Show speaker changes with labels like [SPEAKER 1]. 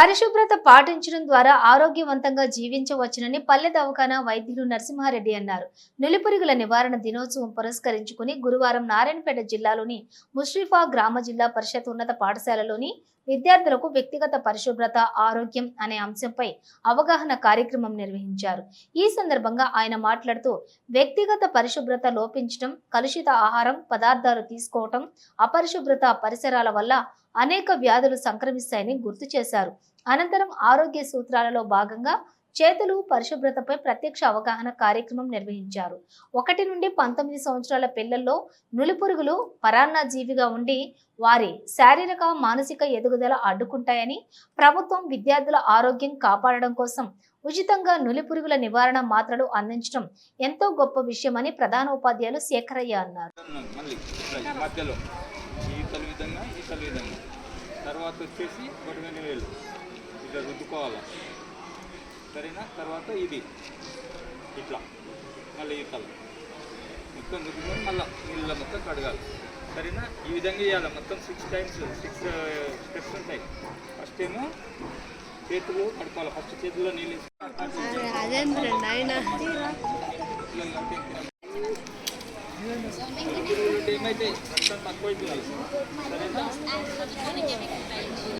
[SPEAKER 1] పరిశుభ్రత పాటించడం ద్వారా ఆరోగ్యవంతంగా జీవించవచ్చునని పల్లె దవాఖానా వైద్యులు నరసింహారెడ్డి అన్నారు. నులిపురుగుల నివారణ దినోత్సవం పురస్కరించుకుని గురువారం నారాయణపేట జిల్లాలోని ముష్రిఫా గ్రామ జిల్లా పరిషత్ ఉన్నత పాఠశాలలోని విద్యార్థులకు వ్యక్తిగత పరిశుభ్రత ఆరోగ్యం అనే అంశంపై అవగాహన కార్యక్రమం నిర్వహించారు. ఈ సందర్భంగా ఆయన మాట్లాడుతూ వ్యక్తిగత పరిశుభ్రత లోపించడం కలుషిత ఆహారం పదార్థాలు తీసుకోవటం అపరిశుభ్రత పరిసరాల వల్ల అనేక వ్యాధులు సంక్రమిస్తాయని గుర్తు చేశారు. అనంతరం ఆరోగ్య సూత్రాలలో భాగంగా చేతులు పరిశుభ్రతపై ప్రత్యక్ష అవగాహన కార్యక్రమం నిర్వహించారు. ఒకటి నుండి పంతొమ్మిది సంవత్సరాల పిల్లల్లో నులిపురుగులు పరాన్న జీవిగా ఉండి వారి శారీరక మానసిక ఎదుగుదల అడ్డుకుంటాయని ప్రభుత్వం విద్యార్థుల ఆరోగ్యం కాపాడడం కోసం ఉచితంగా నులిపురుగుల నివారణ మాత్రలు అందించడం ఎంతో గొప్ప విషయమని ప్రధాన ఉపాధ్యాయులు శేఖరయ్య అన్నారు.
[SPEAKER 2] మళ్ళీ ఇట్లా ఈ ఈతల విధంగా ఈతల విధంగా. తర్వాత వచ్చేసి బొడిగని వేలు. ఇట్లా రుద్దుకోవాలి? సరేనా? తర్వాత ఇది. ఇట్లా. మళ్ళీ ఈతలు మొత్తం రుద్దుకొని మళ్ళీ నీళ్ళ మొత్తం కడగాలి. సరేనా? ఈ విధంగా చేయాలి మొత్తం సిక్స్ టైమ్స్ సిక్స్ స్టెప్స్ ఉంటాయి. ఫస్ట్ ఏమో చేతులు కడుకోవాలి ఫస్ట్ చేతుల్లో నీళ్ళు ఏమైతే రక్తం తక్కువ అయిపోయాలి సరేనా?